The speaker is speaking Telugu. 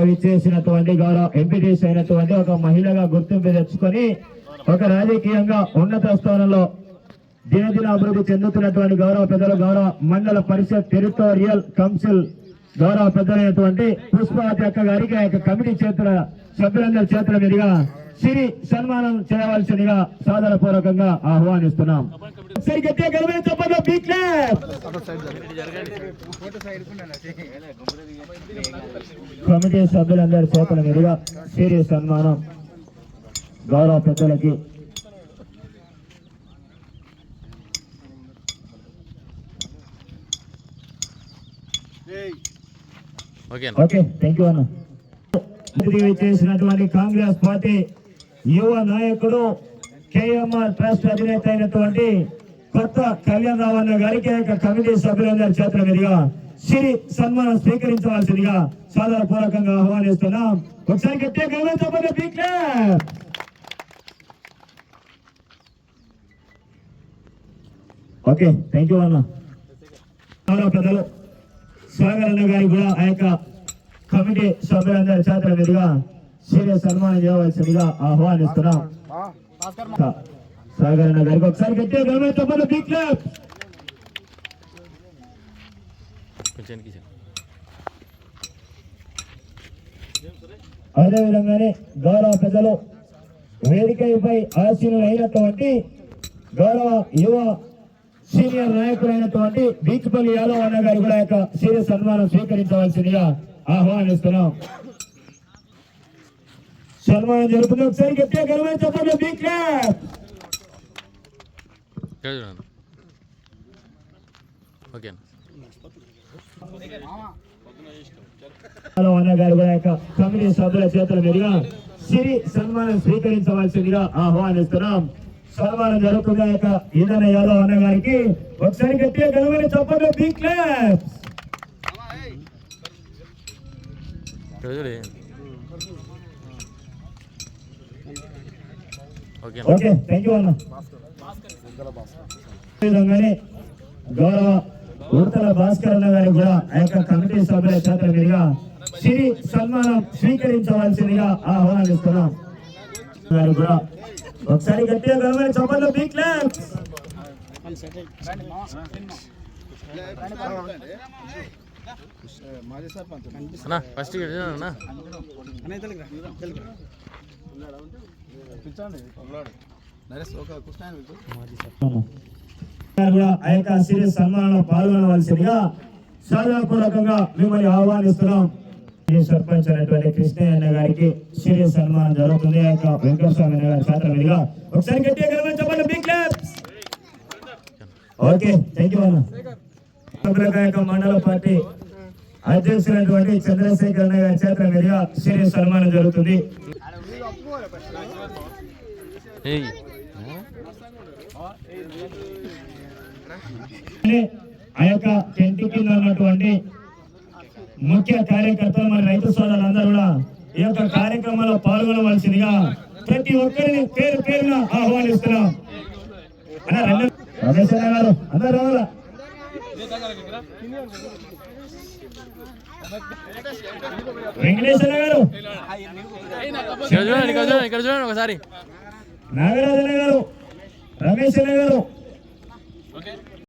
విచ్చేసినటువంటి గౌరవ ఎంపీటీసీ అయినటువంటి ఒక మహిళగా గుర్తింపు తెచ్చుకొని ఒక రాజకీయంగా ఉన్నత స్థానంలో దినదిన అభివృద్ధి చెందుతున్నటువంటి గౌరవ పెద్దలు గౌరవ మండల పరిషత్ టెరిటోరియల్ కౌన్సిల్ గౌరవ పెద్దలైనటువంటి పుష్పవతి అక్క గారికి ఆ యొక్క కమిటీ చేతుల సభ్యులందరి చేతుల మీదుగా సిరి సన్మానం చేయవలసిందిగా సాదర పూర్వకంగా ఆహ్వానిస్తున్నాం. సరి గట్టిగా చెప్పండి క్లాప్ కమిటీ సభ్యులందరి చేతుల మీదుగా సిరి సన్మానం గౌరవ పెద్దలకి. ఓకే ఓకే థ్యాంక్ యూ అన్న. తిరిగి చేసినటువంటి కాంగ్రెస్ పార్టీ యువ నాయకుడు కేఎంఆర్ ట్రస్ట్ అధినేత అయినటువంటి కొత్త కళ్యాణ్ రావు అన్న గారికి ఆ యొక్క కమిటీ సభ్యులందరి చేతుల మీదుగా సిరి సన్మానం స్వీకరించవలసిందిగా సాదర పూర్వకంగా ఆహ్వానిస్తున్నాం ఒకసారి గట్టిగా గమనించబడి big clap. Okay thank you అన్న గౌరవ పెద్దలు సాగర్ అన్న గారికి కూడా ఆ యొక్క కమిటీ సభ్యులందరి చేతుల మీదుగా సీరియస్ సన్మానం చేయవలసిందిగా ఆహ్వానిస్తున్నాం సాగర్ అన్న గారికి ఒకసారి గట్టిగా గమనించబడి బిగ్ క్లాప్. కొంచెం గౌరవ పెద్దలు వేదికపై ఆశీనులైనటువంటి గౌరవ యువ సీనియర్ నాయకులైనటువంటి బీచ్పల్లి యాదవ్ అన్న గారు కూడా యొక్క సీరియస్ సన్మానం స్వీకరించవలసిందిగా ఆహ్వానిస్తున్నాం సన్మానం జరుగుతుంది ఒకసారి గట్టిగా గెలవని చెప్పండి బిగ్ క్లాప్. ఇక్కడ చూడండి ఓకే అన్న యాదవ్ అన్న గారు కూడా యొక్క కమిటీ సభ్యుల చేతుల మీదుగా సిరి సన్మానం స్వీకరించవలసిందిగా ఆహ్వానిస్తున్నాం. సన్మానం జరుగుతుంది ఆ యొక్క ఈదన యాదవ్ అన్న గారికి ఒకసారి గట్టిగా గెలవని చెప్పండి బిగ్ క్లాప్. ఇక్కడ చూడు ఓకే అన్న ఓకే థ్యాంక్ యూ అన్న. ఈ విధంగానే గౌరవ ఉడతల భాస్కర్ అన్న గారికి కూడా ఆ యొక్క కమిటీ సభ్యుల చేతుల మీదుగా సిరి సన్మానం స్వీకరించవలసిందిగా ఆహ్వానిస్తున్నాం గారు కూడా ఒకసారి గట్టిగా గెలవని చెప్పండి బిగ్ క్లాప్. అన్న ఫస్ట్ గారు కూడా ఆ యొక్క సిరి సన్మానంలో పాల్గొనవలసిందిగా సాధారణపూర్వకంగా మిమ్మల్ని ఆహ్వానిస్తున్నాం. ఈ సర్పంచ్ అయినటువంటి కృష్ణయ్య అన్న గారికి సిరి సన్మానం జరుగుతుంది. ఆ యొక్క వెంకటస్వామి అన్న గారి చేతుల మీదుగా ఒకసారి గట్టిగా గెలవని చెప్పండి big claps. Okay thank you అన్న. యొక్క మండల పార్టీ అధ్యక్షులైనటువంటి చంద్రశేఖర్ అన్న గారి చేతుల మీదుగా సిరి సన్మానం జరుగుతుంది. ఆ యొక్క టెంట్ కింద ఉన్నటువంటి ముఖ్య కార్యకర్తలు మన రైతు సోదరులందరూ కూడా ఈ యొక్క కార్యక్రమంలో పాల్గొనవలసిందిగా ప్రతి ఒక్కరిని పేరు పేరున ఆహ్వానిస్తున్నాం. అన్న రండి. రమేష్ అన్న గారు అందరూ అన్న గారు. ఇక్కడ చూడండి ఇక్కడ చూడండి ఇక్కడ చూడండి ఒకసారి. నాగరాజు అన్న గారు. అన్న గారు.